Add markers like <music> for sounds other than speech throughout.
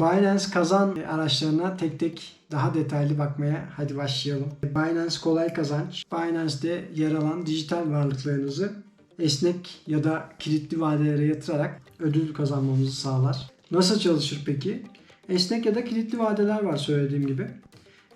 Binance kazan araçlarına tek tek daha detaylı bakmaya hadi başlayalım. Binance kolay kazanç. Binance'de yer alan dijital varlıklarınızı esnek ya da kilitli vadelere yatırarak ödül kazanmamızı sağlar. Nasıl çalışır peki? Esnek ya da kilitli vadeler var söylediğim gibi.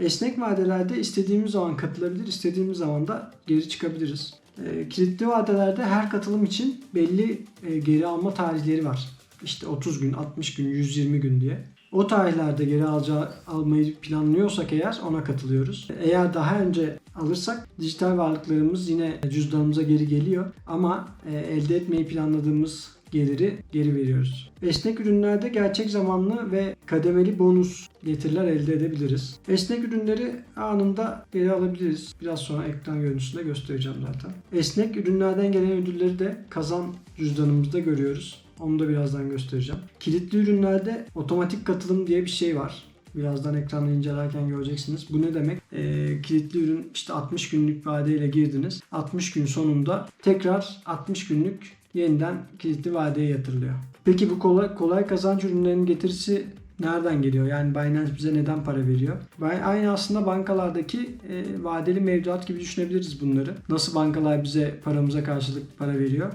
Esnek vadelerde istediğimiz zaman katılabilir, istediğimiz zaman da geri çıkabiliriz. E, kilitli vadelerde her katılım için belli e, geri alma tarihleri var. İşte 30 gün, 60 gün, 120 gün diye. O tarihlerde geri alacağı, almayı planlıyorsak eğer ona katılıyoruz. Eğer daha önce alırsak dijital varlıklarımız yine cüzdanımıza geri geliyor ama e, elde etmeyi planladığımız geliri geri veriyoruz. Esnek ürünlerde gerçek zamanlı ve kademeli bonus getiriler elde edebiliriz. Esnek ürünleri anında geri alabiliriz. Biraz sonra ekran görüntüsünde göstereceğim zaten. Esnek ürünlerden gelen ödülleri de kazan cüzdanımızda görüyoruz. Onu da birazdan göstereceğim. Kilitli ürünlerde otomatik katılım diye bir şey var. Birazdan ekranda incelerken göreceksiniz. Bu ne demek? Ee, kilitli ürün işte 60 günlük vadeyle girdiniz. 60 gün sonunda tekrar 60 günlük yeniden kilitli vadeye yatırılıyor. Peki bu kolay, kolay kazanç ürünlerinin getirisi nereden geliyor? Yani Binance bize neden para veriyor? Aynı aslında bankalardaki e, vadeli mevduat gibi düşünebiliriz bunları. Nasıl bankalar bize paramıza karşılık para veriyor?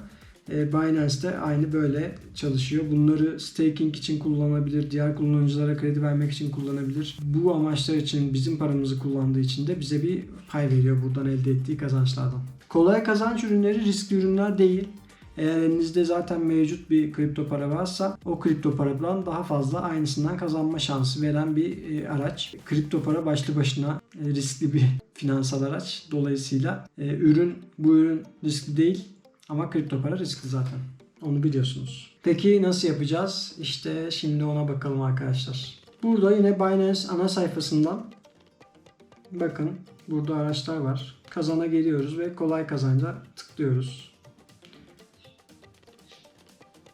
E, Binance de aynı böyle çalışıyor. Bunları staking için kullanabilir, diğer kullanıcılara kredi vermek için kullanabilir. Bu amaçlar için bizim paramızı kullandığı için de bize bir pay veriyor buradan elde ettiği kazançlardan. Kolay kazanç ürünleri riskli ürünler değil. Eğer elinizde zaten mevcut bir kripto para varsa o kripto paradan daha fazla aynısından kazanma şansı veren bir e, araç. Kripto para başlı başına e, riskli bir <laughs> finansal araç. Dolayısıyla e, ürün bu ürün riskli değil ama kripto para riskli zaten. Onu biliyorsunuz. Peki nasıl yapacağız? İşte şimdi ona bakalım arkadaşlar. Burada yine Binance ana sayfasından bakın burada araçlar var. Kazana geliyoruz ve kolay kazanca tıklıyoruz.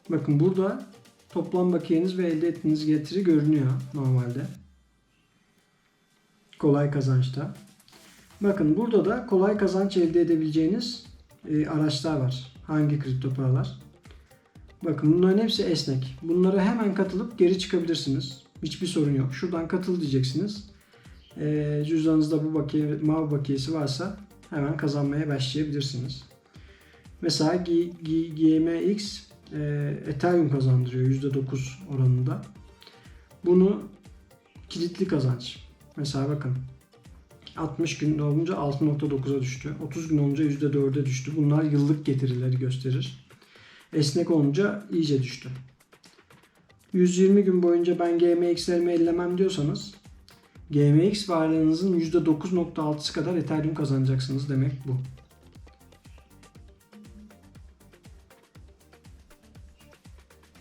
Bakın burada toplam bakiyeniz ve elde ettiğiniz getiri görünüyor normalde. Kolay kazançta. Bakın burada da kolay kazanç elde edebileceğiniz e, araçlar var. Hangi kripto paralar? Bakın bunların hepsi esnek. Bunlara hemen katılıp geri çıkabilirsiniz. Hiçbir sorun yok. Şuradan katıl diyeceksiniz. E, cüzdanınızda bu bakiye, mavi bakiyesi varsa hemen kazanmaya başlayabilirsiniz. Mesela GMX e, Ethereum kazandırıyor %9 oranında. Bunu kilitli kazanç. Mesela bakın 60 gün olunca 6.9'a düştü. 30 gün olunca %4'e düştü. Bunlar yıllık getirileri gösterir. Esnek olunca iyice düştü. 120 gün boyunca ben GMX'lerimi ellemem diyorsanız GMX varlığınızın %9.6'sı kadar Ethereum kazanacaksınız demek bu.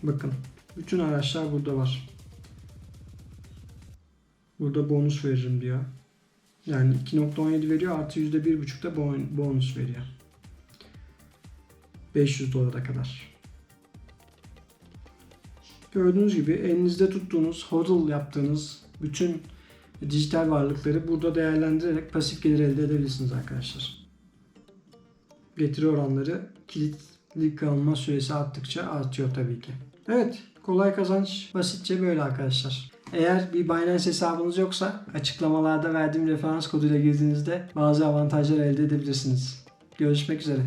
Bakın bütün araçlar burada var. Burada bonus veririm diyor. Yani 2.17 veriyor artı %1.5 da bonus veriyor. 500 dolara kadar. Gördüğünüz gibi elinizde tuttuğunuz, hodl yaptığınız bütün dijital varlıkları burada değerlendirerek pasif gelir elde edebilirsiniz arkadaşlar. Getiri oranları kilitli kalma süresi arttıkça artıyor tabii ki. Evet, kolay kazanç basitçe böyle arkadaşlar. Eğer bir Binance hesabınız yoksa açıklamalarda verdiğim referans koduyla girdiğinizde bazı avantajlar elde edebilirsiniz. Görüşmek üzere.